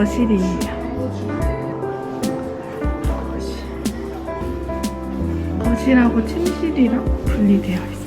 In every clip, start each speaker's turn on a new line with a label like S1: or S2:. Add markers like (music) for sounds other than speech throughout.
S1: 거실이에요. 거실. 거실하고 침실이랑 분리되어 있어요.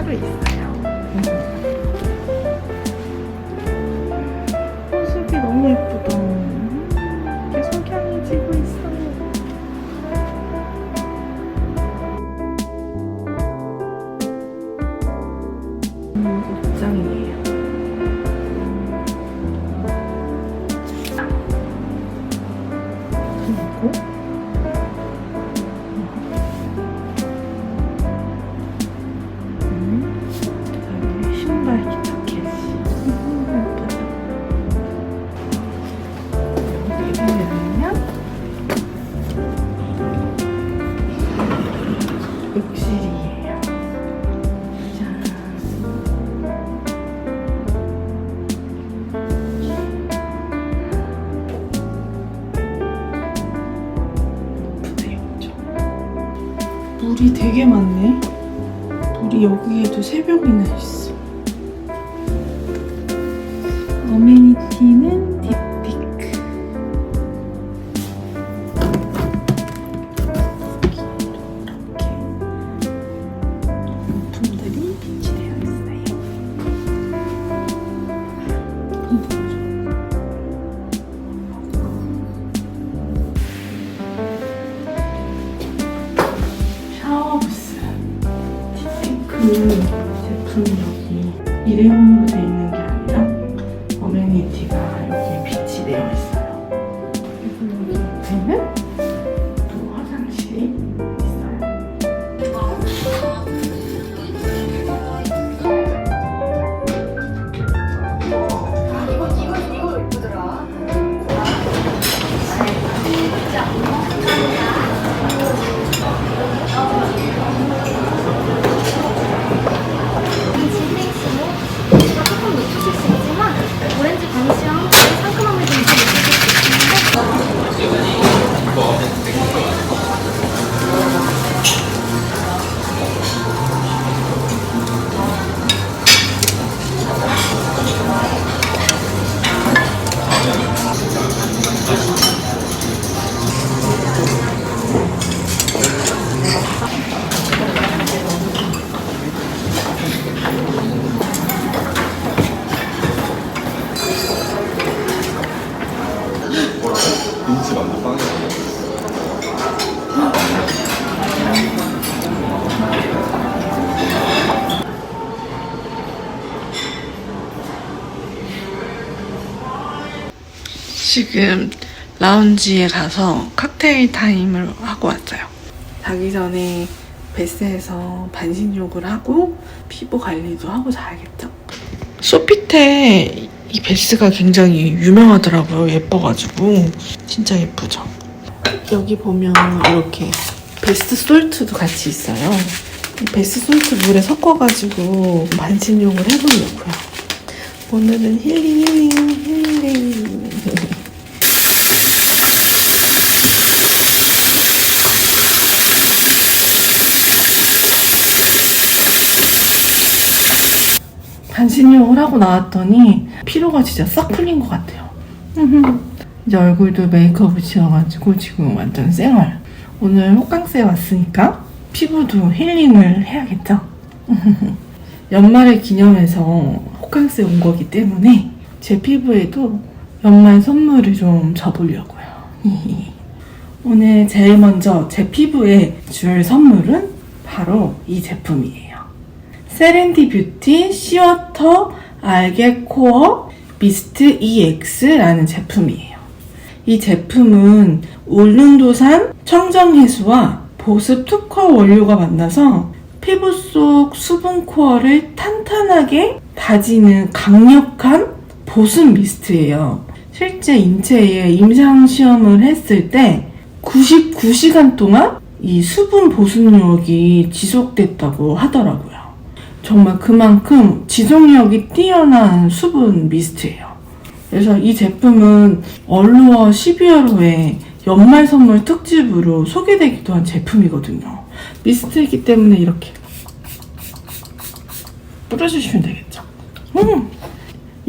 S1: 따로 있어요. 물이 되게 많네. 물이 여기에도 세 병이나 있어. 어메니티는 딥피크. 이렇게 용품들이 비치되어 있어요. 지금 라운지에 가서 칵테일 타임을 하고 왔어요. 자기 전에 베스에서 반신욕을 하고 피부 관리도 하고 자야겠죠. 소피테 이 베스가 굉장히 유명하더라고요. 예뻐가지고 진짜 예쁘죠. 여기 보면 이렇게 베스트 솔트도 같이 있어요. 베스 솔트 물에 섞어가지고 반신욕을 해보려고요. 오늘은 힐링, 힐링, 힐링. 반신욕을 하고 나왔더니 피로가 진짜 싹 풀린 것 같아요. 이제 얼굴도 메이크업을 지어가지고 지금 완전 쌩얼. 오늘 호캉스에 왔으니까 피부도 힐링을 해야겠죠? (laughs) 연말을 기념해서 호캉스에 온 거기 때문에 제 피부에도 연말 선물을 좀 줘보려고요. (laughs) 오늘 제일 먼저 제 피부에 줄 선물은 바로 이 제품이에요. 세렌디 뷰티 시어터 알게 코어 미스트 EX라는 제품이에요. 이 제품은 울릉도산 청정해수와 보습 특화 원료가 만나서 피부 속 수분 코어를 탄탄하게 다지는 강력한 보습 미스트예요. 실제 인체에 임상 시험을 했을 때 99시간 동안 이 수분 보습력이 지속됐다고 하더라고요. 정말 그만큼 지속력이 뛰어난 수분 미스트예요. 그래서 이 제품은 얼루어 12월호에 연말 선물 특집으로 소개되기도 한 제품이거든요. 미스트이기 때문에 이렇게 뿌려주시면 되겠죠. 음!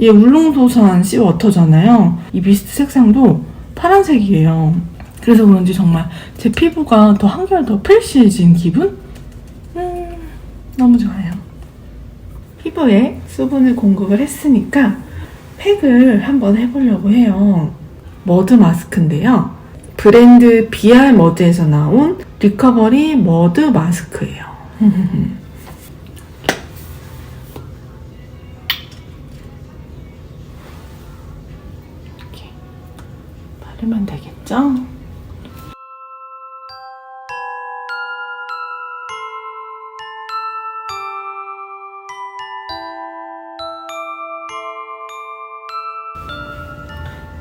S1: 얘 울릉도산 씨워터잖아요. 이 미스트 색상도 파란색이에요. 그래서 그런지 정말 제 피부가 더 한결 더 프레시해진 기분? 음, 너무 좋아요. 피부에 수분을 공급을 했으니까 팩을 한번 해보려고 해요. 머드 마스크인데요. 브랜드 BR 머드에서 나온 리커버리 머드 마스크예요. (laughs) 이렇게 바르면 되겠죠?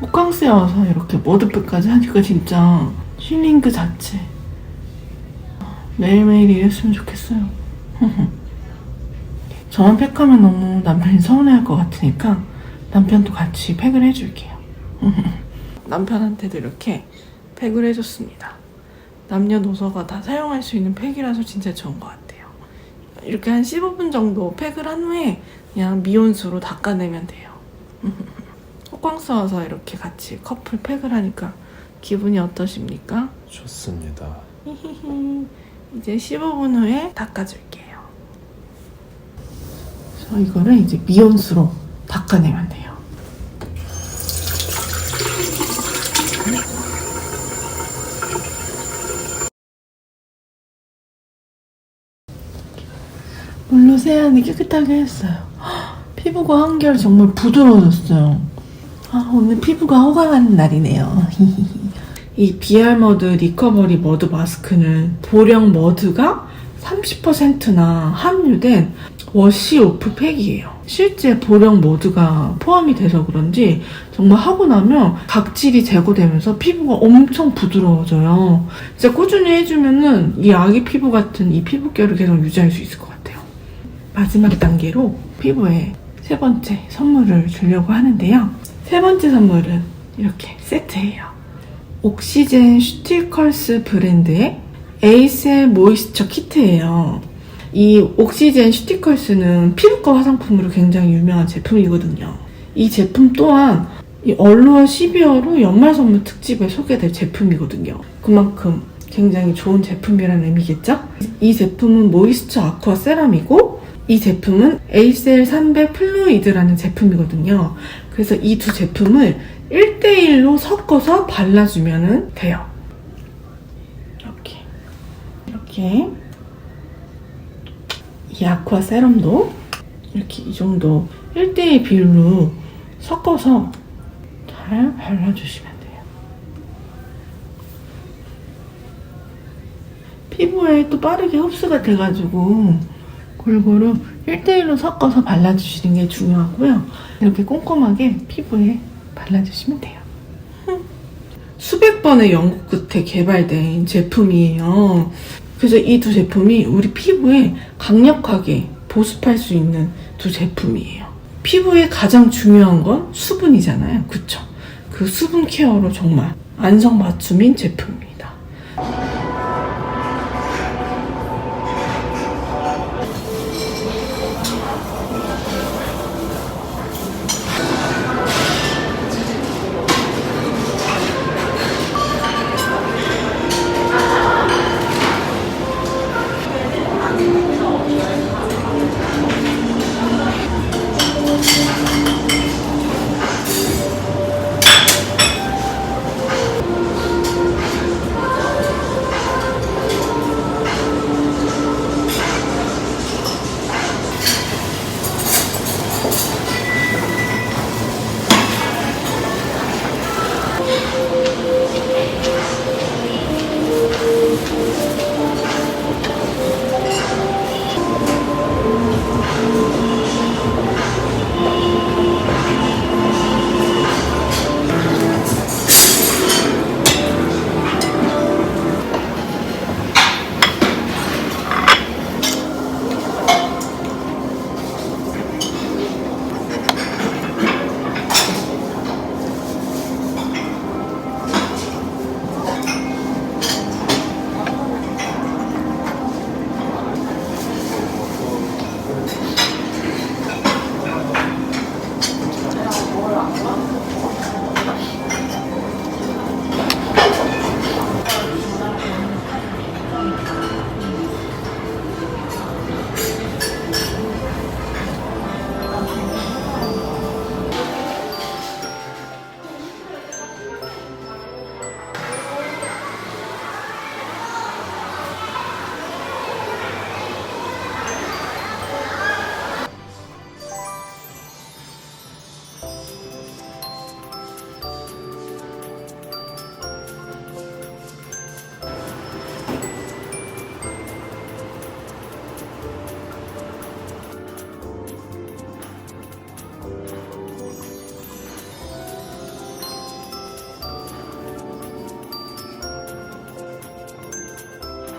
S1: 호캉스에 와서 이렇게 머드팩까지 하니까 진짜 힐링 그 자체. 매일매일 이랬으면 좋겠어요. (laughs) 저만 팩하면 너무 남편이 서운해할 것 같으니까 남편도 같이 팩을 해줄게요. (laughs) 남편한테도 이렇게 팩을 해줬습니다. 남녀노소가 다 사용할 수 있는 팩이라서 진짜 좋은 것 같아요. 이렇게 한 15분 정도 팩을 한 후에 그냥 미온수로 닦아내면 돼요. 호캉스 와서 이렇게 같이 커플 팩을 하니까 기분이 어떠십니까?
S2: 좋습니다.
S1: 이제 15분 후에 닦아줄게요. 그래서 이거를 이제 미온수로 닦아내면 돼요. 물로 세안이 깨끗하게 했어요. 헉, 피부가 한결 정말 부드러워졌어요. 아, 오늘 피부가 호강하는 날이네요. (laughs) 이 BR 머드 리커버리 머드 마스크는 보령 머드가 30%나 함유된 워시 오프 팩이에요. 실제 보령 머드가 포함이 돼서 그런지 정말 하고 나면 각질이 제거되면서 피부가 엄청 부드러워져요. 진짜 꾸준히 해주면은 이 아기 피부 같은 이 피부결을 계속 유지할 수 있을 것 같아요. 마지막 단계로 피부에 세 번째 선물을 주려고 하는데요. 세 번째 선물은 이렇게 세트예요. 옥시젠 슈티컬스 브랜드의 에이셀 모이스처 키트예요. 이 옥시젠 슈티컬스는 피부과 화장품으로 굉장히 유명한 제품이거든요. 이 제품 또한 이 얼루어 12월호 연말 선물 특집에 소개될 제품이거든요. 그만큼 굉장히 좋은 제품이라는 의미겠죠? 이 제품은 모이스처 아쿠아 세럼이고 이 제품은 에이셀 300 플루이드라는 제품이거든요. 그래서 이 두 제품을 1대1로 섞어서 발라주면 돼요. 이렇게. 이렇게. 이 아쿠아 세럼도 이렇게 이 정도 1대1 비율로 섞어서 잘 발라주시면 돼요. 피부에 또 빠르게 흡수가 돼가지고 골고루 1대1로 섞어서 발라주시는 게 중요하고요. 이렇게 꼼꼼하게 피부에 발라주시면 돼요. 수백 번의 연구 끝에 개발된 제품이에요. 그래서 이 두 제품이 우리 피부에 강력하게 보습할 수 있는 두 제품이에요. 피부에 가장 중요한 건 수분이잖아요. 그쵸? 그 수분 케어로 정말 안성 맞춤인 제품이에요.